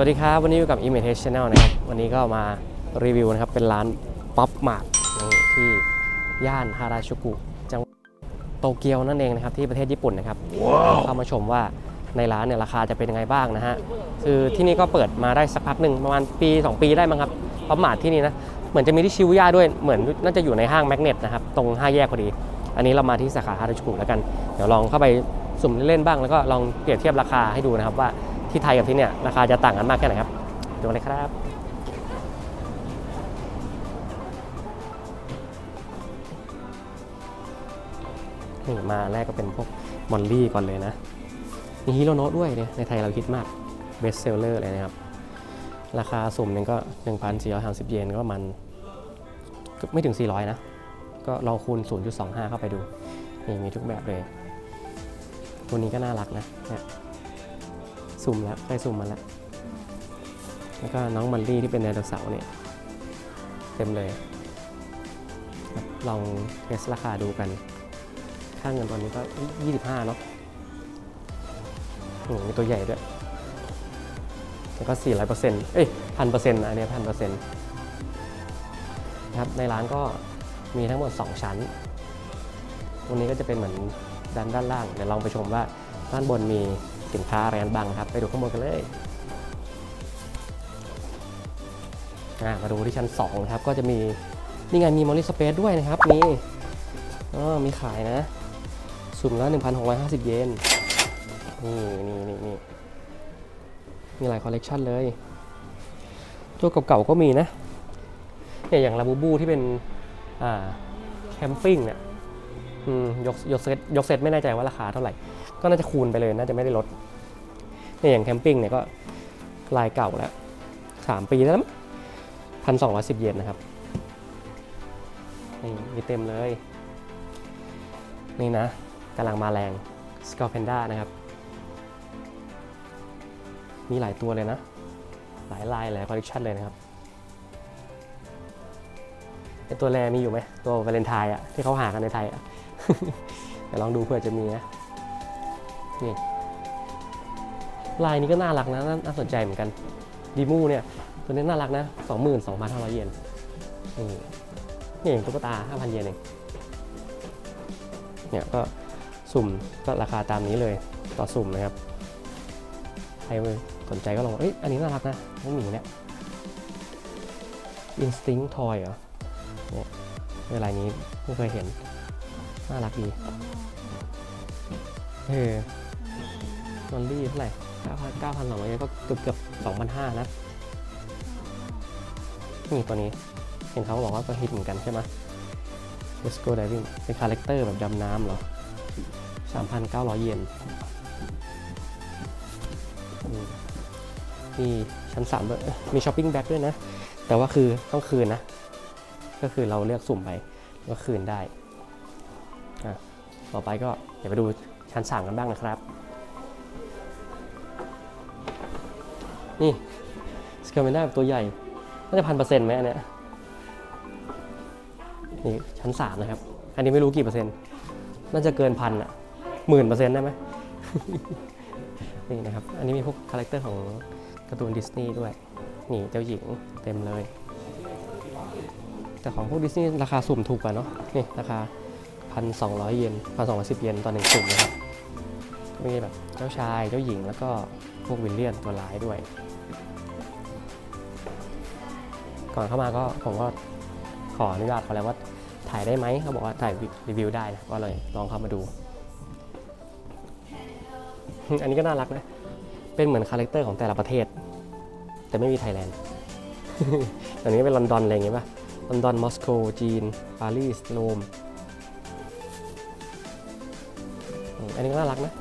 สวัสดีครับ วันนี้อยู่กับ Image Channel นะครับ วันนี้ก็มารีวิวนะครับ เป็นร้านป๊อปมาร์ทที่ย่านฮาราชูกุ จังหวัดโตเกียวนั่นเองนะครับ ที่ประเทศญี่ปุ่นนะครับเข้ามาชมว่าในร้านเนี่ยราคาจะเป็นยังไงบ้างนะฮะ คือที่นี่ก็เปิดมาได้สักพักหนึ่งประมาณปี 2 ปีได้มั้งครับป๊อปมาร์ทที่นี่นะ เหมือนจะมีที่ชิวย่าด้วย เหมือนน่าจะอยู่ในห้างแมกเนตนะครับ ตรงห้าแยกพอดี อันนี้เรามาที่สาขาฮาราชูกุแล้วกัน เดี๋ยวลองเข้าไปสุ่มเล่นๆบ้าง แล้วก็ลองเปรียบเทียบราคาให้ดูนะครับว่า ที่ไทยกับที่เนี่ยราคาจะต่างกันมากแค่ไหนครับดูเลยครับนี่มาแรกก็เป็นพวกมอลลี่ก่อนเลยนะ มีฮิโรโนะด้วยเนี่ยในไทยเราคิดมากเบสเซลเลอร์เลยนะครับ ราคาสุ่มหนึ่งก็ 1,430 เยนก็ประมันก็ไม่ถึง 400 นะ ก็ลองคูณ 0.25 เข้าไปดู นี่มีทุกแบบเลย ตัวนี้ก็น่ารักนะเนี่ย สุ่มแล้วเคยสุ่มมาแล้วแล้วก็น้องมันลี่ที่เป็นไดโนเสาร์เนี่ยเต็มเลยครับลองเทสราคาดูกัน ค่าเงินตอนนี้ก็ 25 เนาะโอ้โหมีตัวใหญ่ด้วย แล้วก็ 400เปอร์เซ็นต์เอ้ยพันเปอร์เซ็นต์อันนี้พันเปอร์เซ็นต์นะครับในร้านก็มีทั้งหมด 2 ชั้นตรงนี้ก็จะเป็นเหมือนด้านด้านล่าง เดี๋ยวลองไปชมว่าด้านบนมี สินค้าอะไรกันบ้างครับ ไปดูข้างบนกันเลยมาดูที่ชั้น2นะครับก็จะมีนี่ไงมีมอลลี่สเปซด้วยนะครับมีอ๋อมีขายนะสุ่มละ1,650 เยนนี่นี่นี่นี่มีหลายคอลเลกชันเลย ตัวเก่าๆก็มีนะเนี่ยอย่างลาบูบูที่เป็นอ่าแคมปิ้งเนี่ยยกยกเซตยกเซตไม่แน่ใจว่าราคาเท่าไหร่ ก็น่าจะคูณไปเลยน่าจะไม่ได้ลด เนี่ยอย่างแคมปิ้งเนี่ยก็ลายเก่าแล้วสามปีแล้วพันสองร้อยสิบเยนนะครับ นี่มีเต็มเลย นี่นะกำลังมาแรงสกอร์เพนด้านะครับ มีหลายตัวเลยนะ หลายลายหลายคอลเลคชันเลยนะครับไอตัวแรมีอยู่ไหมตัววาเลนไทน์อะที่เขาหากันในไทยอะเดี๋ยวลองดูเผื่อจะมีนะนี่ ลายนี้ก็น่ารักนะน่าสนใจเหมือนกันดีมูเนี่ยตัวนี้น่ารักนะ 22,500 เยนนี่เองตุ๊กตา 5,000 เยนเองเนี่ยก็สุ่มก็ราคาตามนี้เลยต่อสุ่มนะครับใครสนใจก็ลองเอ้ยอันนี้น่ารักนะน้องหมีเนี่ย Instinct Toy เหรอเนี่ยเวลายนี้ไม่เคยเห็น น่ารักดีเออมอลลี่เท่าไหร่ 9,000 9,200เยนก็เกือบเกือบ2,500นะนี่ตัวนี้ เห็นเขาบอกว่าก็ฮิตเหมือนกันใช่ไหม Let's go diving เป็นคาแรคเตอร์แบบดำน้ำเหรอ 3,900 เยนมีชั้น3ด้วยมีช้อปปิ้งแบ็กด้วยนะ แต่ว่าคือต้องคืนนะ ก็คือเราเลือกสุ่มไปก็คืนได้อะต่อไปก็เดี๋ยวไปดูชั้น 3 กันบ้างนะครับ นี่สเกลเมนด้าตัวใหญ่ น่าจะพันเปอร์เซ็นต์ไหมอันเนี้ยนี่ชั้น3นะครับ อันนี้ไม่รู้กี่เปอร์เซ็นต์ น่าจะเกินพันอะหมื่นเปอร์เซ็นต์ได้ไหมนี่นะครับ อันนี้มีพวกคาแรคเตอร์ของการ์ตูนดิสนีย์ด้วย นี่เจ้าหญิงเต็มเลย แต่ของพวกดิสนีย์ราคาสุ่มถูกกว่าเนาะ นี่ราคาพันสองร้อยเยนพันสองร้อยสิบเยนต่อหนึ่งสุ่มนะครับ มีแบบเจ้าชาย เจ้าหญิง แล้วก็พวกวิลเลียนตัวร้ายด้วย ก่อนเข้ามาก็ผมก็ขออนุญาตเขาแล้วว่าถ่ายได้ไหมเขาบอกว่าถ่ายรีวิวได้นะก็เลยลองเข้ามาดู อันนี้ก็น่ารักนะ เป็นเหมือนคาแรคเตอร์ของแต่ละประเทศ แต่ไม่มีไทยแลนด์อันนี้เป็นลอนดอนอะไรอย่างเงี้ยป่ะลอนดอนมอสโกจีนปารีสโรมอันนี้ก็น่ารักนะ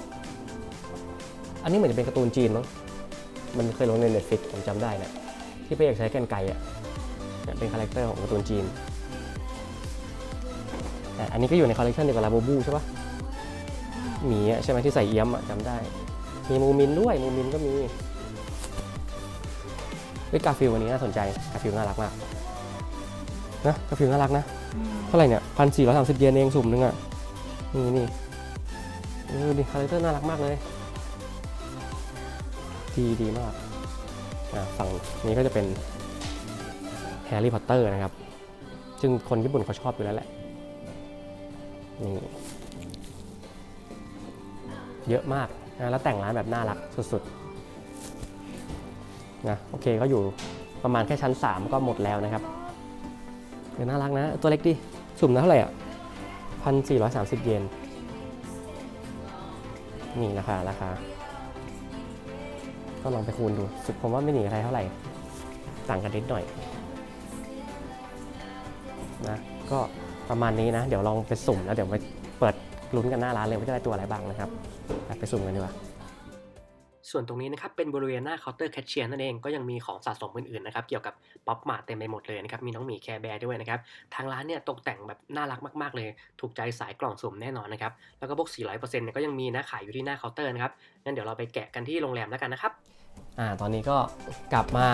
อันนี้เหมือนจะเป็นการ์ตูนจีนมั้งมันเคยลงใน Netflix ผมจำได้นะที่ไปอยากใช้แกนไก่อะ เนี่ยเป็นคาแรคเตอร์ของการ์ตูนจีนแต่อันนี้ก็อยู่ในคอลเลคชันเดียวกับลาบูบูใช่ปะหมีอะใช่ไหมที่ใส่เอี้ยมอะจำได้ มีมูมินด้วยมูมินก็มีเฮ้ยกาฟิลวันนี้น่าสนใจกาฟิลน่ารักมากนะกาฟิลน่ารักนะเท่าไหร่เนี่ยพันสี่ร้อยสามสิบเยนเองสุ่มนึงอะนี่นี่ดูดิคาแรคเตอร์น่ารักมากเลย ดีดีมากอะฝั่งนี้ก็จะเป็น แฮร์รี่พอตเตอร์นะครับ ซึ่งคนญี่ปุ่นเขาชอบอยู่แล้วแหละ นี่ เยอะมากนะแล้วแต่งร้านแบบน่ารักสุดๆ นะ โอเคก็อยู่ประมาณแค่ชั้น 3 ก็หมดแล้วนะครับเยวน่ารักนะ ตัวเล็กดิ สุ่มนะเท่าไหร่อะพันสี่ร้อยสามสิบเยน นี่ราคาราคา ก็ลองไปคูณดู สุดผมว่าไม่หนีอะไรเท่าไหร่ ต่างกันนิดหน่อย นะก็ประมาณนี้นะ เดี๋ยวลองไปสุ่มแล้วเดี๋ยวไปเปิดลุ้นกันหน้าร้านเลยว่าจะได้ตัวอะไรบ้างนะครับไปไปสุ่มกันดีกว่าส่วนตรงนี้นะครับเป็นบริเวณหน้าเคาน์เตอร์แคชเชียร์นั่นเองก็ยังมีของสะสมอื่นๆนะครับเกี่ยวกับป๊อปมาร์เต็มไปหมดเลยนะครับมีน้องหมีแคร์แบร์ด้วยนะครับทางร้านเนี่ยตกแต่งแบบน่ารักมากๆเลย ถูกใจสายกล่องสุ่มแน่นอนนะครับแล้วก็พวก 400%เนี่ยก็ยังมีนะขายอยู่ที่หน้าเคาน์เตอร์นะครับงั้นเดี๋ยวเราไปแกะกันที่โรงแรมแล้วกันนะครับอ่าตอนนี้ก็กลับมา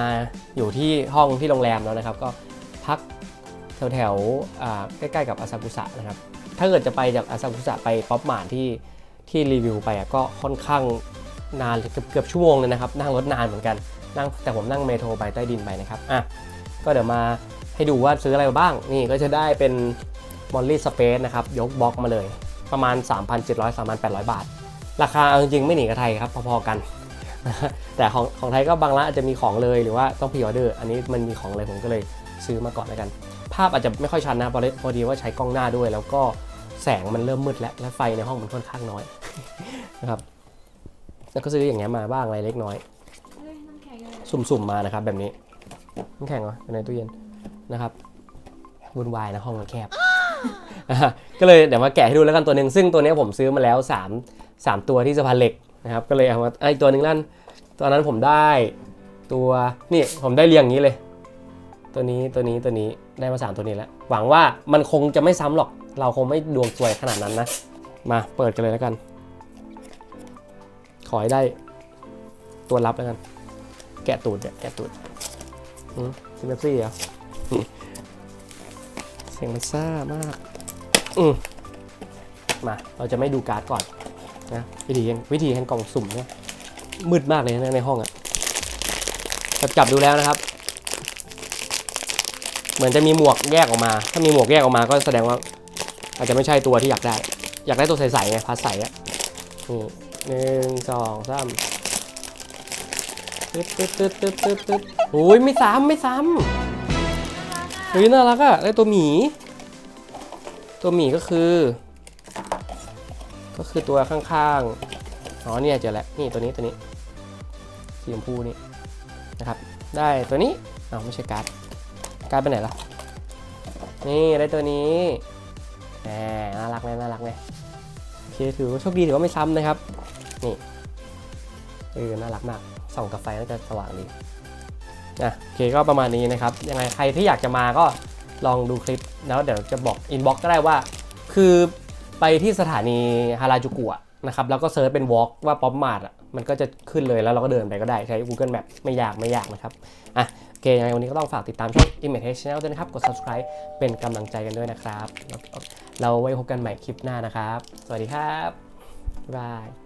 อยู่ที่ห้องที่โรงแรมแล้วนะครับ ก็พัก แถวๆอ่าใกล้ๆกับอาซากุสะนะครับ ถ้าเกิดจะไปจากอาซากุสะไปป๊อปมารที่ที่รีวิวไปอะก็ค่อนข้างนานเกือบเกือบชั่วโมงเลยนะครับ นั่งรถนานเหมือนกันนั่งแต่ผมนั่งเมโทรไปใต้ดินไปนะครับอะก็เดี๋ยวมาให้ดูว่าซื้ออะไรบ้าง นี่ก็จะได้เป็นมอลลี่สเปซนะครับ ยกบล็อกมาเลยประมาณ 3,700 3,800 บาท ราคาเอาจริงๆ ไม่หนีกับไทยครับ พอๆกัน แต่ของของไทยก็บางร้านอาจจะมีของเลยหรือว่าต้องพรีออเดอร์ อันนี้มันมีของเลยผมก็เลยซื้อมาก่อนแล้วกัน ภาพอาจจะไม่ค่อยชัดนะพอดีพอดีว่าใช้กล้องหน้าด้วย แล้วก็แสงมันเริ่มมืดแล้วและไฟในห้องมันค่อนข้างน้อยนะครับแล้วก็ซื้ออย่างเงี้ยมาบ้างอะไรเล็กน้อย สุ่มๆมานะครับ แบบนี้น้ำแข็งเหรอในตู้เย็นนะครับวุ่นวายนะห้องมันแคบก็เลยเดี๋ยวมาแกะให้ดูแล้วกันตัวหนึ่งซึ่งตัวนี้ผมซื้อมาแล้ว 3 3 ตัวที่สะพานเหล็กนะครับ ก็เลยเอามาไอ้ตัวหนึ่งลั่นตอนนั้นผมได้ตัวนี่ผมได้เรียงอย่างนี้เลย ตัวนี้ตัวนี้ตัวนี้ได้มาสามตัวนี้แล้ว หวังว่ามันคงจะไม่ซ้ำหรอก เราคงไม่ดวงสวยขนาดนั้นนะ มาเปิดกันเลยแล้วกัน ขอให้ได้ ตัวรับแล้วกัน แกะตูดเนี่ยแกะตูดซิมเบซี่เหรอเสียงมันซ่ามาก อืมมา เราจะไม่ดูการ์ดก่อนนะวิธีวิธีแห่งกล่องสุ่มเนี่ยมืดมากเลยนะในห้องอะจับจับดูแล้วนะครับ เหมือนจะมีหมวกแยกออกมา ถ้ามีหมวกแยกออกมาก็แสดงว่า อาจจะไม่ใช่ตัวที่อยากได้ อยากได้ตัวใสๆไงพาสใสอะนี่หนึ่งสองสามตึ๊ดตึ๊ดตึ๊ดตึ๊ดตึ๊ดตึ๊ดโอ้ยไม่ซ้ำไม่ซ้ำเฮ้ยน่ารักอะได้ตัวหมี ตัวหมีก็คือ ก็คือตัวข้างๆ อ๋อเนี่ยเจอแล้วนี่ตัวนี้ตัวนี้สีชมพูนี่นะครับ ได้ตัวนี้อ้าวไม่ใช่การ์ด การไปไหนล่ะ นี่ได้ตัวนี้แหมน่ารักไหมน่ารักไหมโอเคถือว่าโชคดีถือว่าไม่ซ้ำนะครับ นี่เออน่ารักมาก ส่องกับไฟน่าจะสว่างดีอะโอเคก็ประมาณนี้นะครับ ยังไงใครที่อยากจะมาก็ลองดูคลิปแล้วเดี๋ยวจะบอกอินบ็อกก็ได้ว่า คือไปที่สถานีฮาราจูกุนะครับแล้วก็เซิร์ชเป็นวอล์กว่าป๊อปมาร์ทมันก็จะขึ้นเลยแล้วเราก็เดินไปก็ได้ใช้ Google Map ไม่ยากไม่ยากนะครับอะ เคยังไงวันนี้ก็ต้องฝากติดตามช่อง Image Channel ด้วยนะครับ กด subscribe เป็นกำลังใจกันด้วยนะครับ เราไว้พบกันใหม่คลิปหน้านะครับ สวัสดีครับบ๊ายบาย